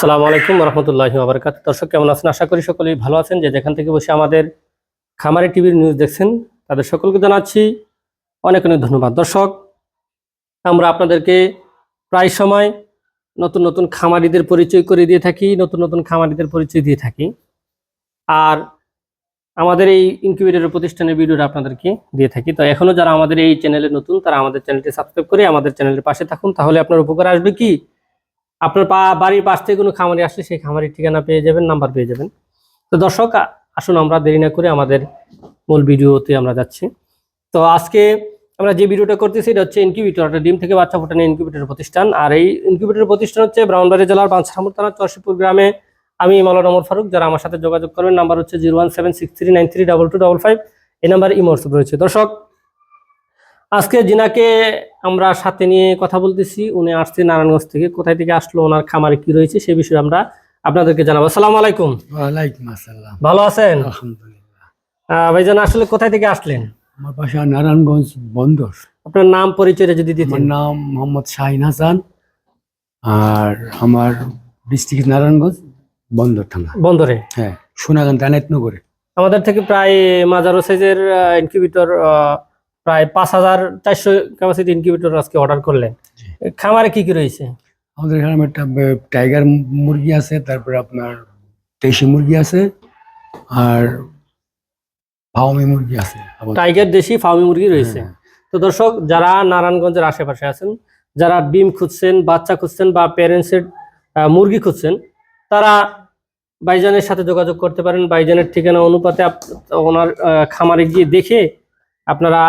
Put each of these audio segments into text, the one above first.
আসসালামু আলাইকুম রহমতুল্লাহি আবরকাত দর্শক, কেমন আছেন? আশা করি সকলেই ভালো আছেন। যে যেখান থেকে বসে আমাদের খামারি টিভির নিউজ দেখছেন, তাদের সকলকে জানাচ্ছি অনেক অনেক ধন্যবাদ। দর্শক, আমরা আপনাদেরকে প্রায় সময় নতুন নতুন খামারিদের পরিচয় করে দিয়ে থাকি, নতুন নতুন খামারিদের পরিচয় দিয়ে থাকি। আর আমাদের এই ইনকিউবেটরের প্রতিষ্ঠানের ভিডিওটা আপনাদেরকে দিয়ে থাকি। তো এখনও যারা আমাদের এই চ্যানেলে নতুন, তারা আমাদের চ্যানেলটি সাবস্ক্রাইব করে আমাদের চ্যানেলের পাশে থাকুন। তাহলে আপনার উপকার আসবে কি? আপনার পা, বাড়ির পাশ থেকে কোনো খামারি আসলে সেই খামারির ঠিকানা পেয়ে যাবেন নাম্বার পেয়ে যাবেন। তো দর্শক আসুন আমরা দেরি না করে আমাদের মূল ভিডিওতে আমরা যাচ্ছি। তো আজকে আমরা যে ভিডিওটা করতেছি, এটা হচ্ছে ইনকিউবেটর একটা ডিম থেকে বাচ্চা ফোটানো ইনকিউবেটর প্রতিষ্ঠান। আর এই ইনকিউবেটর প্রতিষ্ঠান হচ্ছে ব্রাউনবাড়ি জেলার বাঞ্ছারামুর থানা চরশিপুর গ্রামে। আমি মাওলানা ওমর ফারুক, যারা আমার সাথে যোগাযোগ করবেন নাম্বার হচ্ছে zero one seven six three nine three double two double five এই নাম্বারে ইমোটসুপ রয়েছে। দর্শক আজকে জিনাকে আমরা সাথে নিয়ে কথা বলতেছি। উনি আসছে নারায়ণগঞ্জ থেকে। কোথায় থেকে আসলো ওনার খামারে কি রয়েছে সে বিষয়ে আমরা আপনাদেরকে জানাব। আসসালামু আলাইকুম। ওয়ালাইকুম আসসালাম। ভালো আছেন? আলহামদুলিল্লাহ। ভাইজান আসলে কোথায় থেকে আসলেন? আমার বাসা নারায়ণগঞ্জ বন্দর। আপনার নাম পরিচয়টা যদি আমার দিতেন নাম মোহাম্মদ শাহিন হাসান। আর আমার ডিস্ট্রিক্ট নারায়ণগঞ্জ বন্দর থানা। বন্দরে? হ্যাঁ সোনাগান দানাতনগরে আমাদের থেকে প্রায় মাজারো সাইজের ইনকিউবেটর প্রায় পাঁচ হাজার চারশো ক্যাপাসিটি ইনকিউবেটর আজকে অর্ডার করলেন। খামারে কি কি রয়েছে? আমাদের এখানে একটা টাইগার মুরগি আছে তারপরে আপনার দেশি মুরগি আছে আর ফাউমি মুরগি আছে টাইগার দেশি ফার্মি মুরগি রয়েছে। হ্যাঁ, তো দর্শক যারা নারায়ণগঞ্জের আশেপাশে আছেন যারা ডিম খুঁজছেন বাচ্চা খুঁজছেন বা প্যারেন্টসের মুরগি খুঁজছেন তারা বাইজানের সাথে যোগাযোগ করতে পারেন। বাইজানের ঠিকানা অনুপাতে ওনার খামারে গিয়ে দেখে আপনারা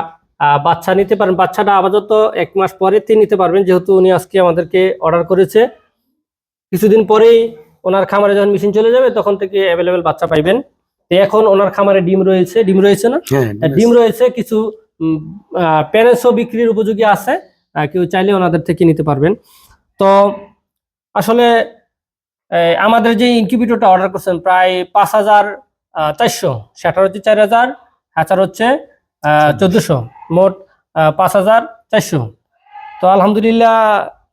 বাচ্চা নিতে পারেন। বাচ্চাটা আপাতত এক মাস পরেতে নিতে পারবেন যেহেতু উনি আজকে আমাদেরকে অর্ডার করেছে। কিছুদিন পরেই ওনার খামারে যখন মেশিন চলে যাবে তখন থেকে অ্যাভেলেবেল বাচ্চা পাইবেন। তো এখন ওনার খামারে ডিম রয়েছে ডিম রয়েছে না? হ্যাঁ ডিম রয়েছে। কিছু প্যারেন্টসও বিক্রির উপযোগী আছে কেউ চাইলে ওনাদের থেকে নিতে পারবেন। তো আসলে আমাদের যে ইনকিউবেটরটা অর্ডার করছেন প্রায় পাঁচ হাজার চারশো সেটার হচ্ছে চার হাজার হ্যাচার হচ্ছে চোদ্দশো। মোট পাঁচ হাজার চারশো। তো আলহামদুলিল্লাহ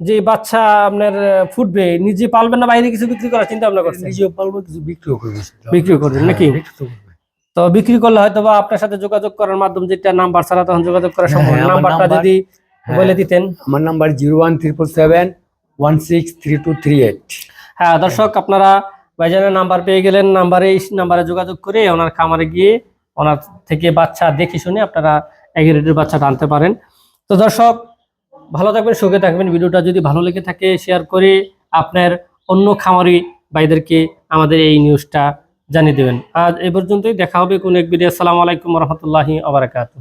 যে বাচ্চা আপনার ফুটবে নিজে পালবেন না বাইরে কিছু বিক্রি করার চিন্তা ভাবনা করছেন? নিজেও পালবো কিছু বিক্রিও করব। বিক্রিও করবেন নাকি? হ্যাঁ, তো বিক্রি করলে হয়তো বা আপনার সাথে যোগাযোগ করার মাধ্যম যেটা নাম্বার ছাড়া তখন যোগাযোগ করা সম্ভব হ্যাঁ, নাম্বারটা যদি হ্যাঁ। বলে দিতেন। আমার number zero one triple seven one six three two three eight হ্যাঁ দর্শক আপনারা ভাইজানের নাম্বার পেয়ে গেলেন। নাম্বারে এই নাম্বারে যোগাযোগ করে ওনার খামারে গিয়ে ওনার থেকে বাচ্চা দেখে শুনে আপনারা এগ্রেডের বাচ্চাটা আনতে পারেন। তো দর্শক, ভালো থাকবেন, সুখে থাকবেন। ভিডিওটা যদি ভালো লেগে থাকে শেয়ার করে আপনার অন্য খামারি ভাইদেরকে আমাদের এই নিউজটা জানিয়ে দেবেন। আজ এ পর্যন্তই, দেখা হবে কোন এক ভিডিও আসসালামু আলাইকুম রহমতুল্লাহি আবরাকাতু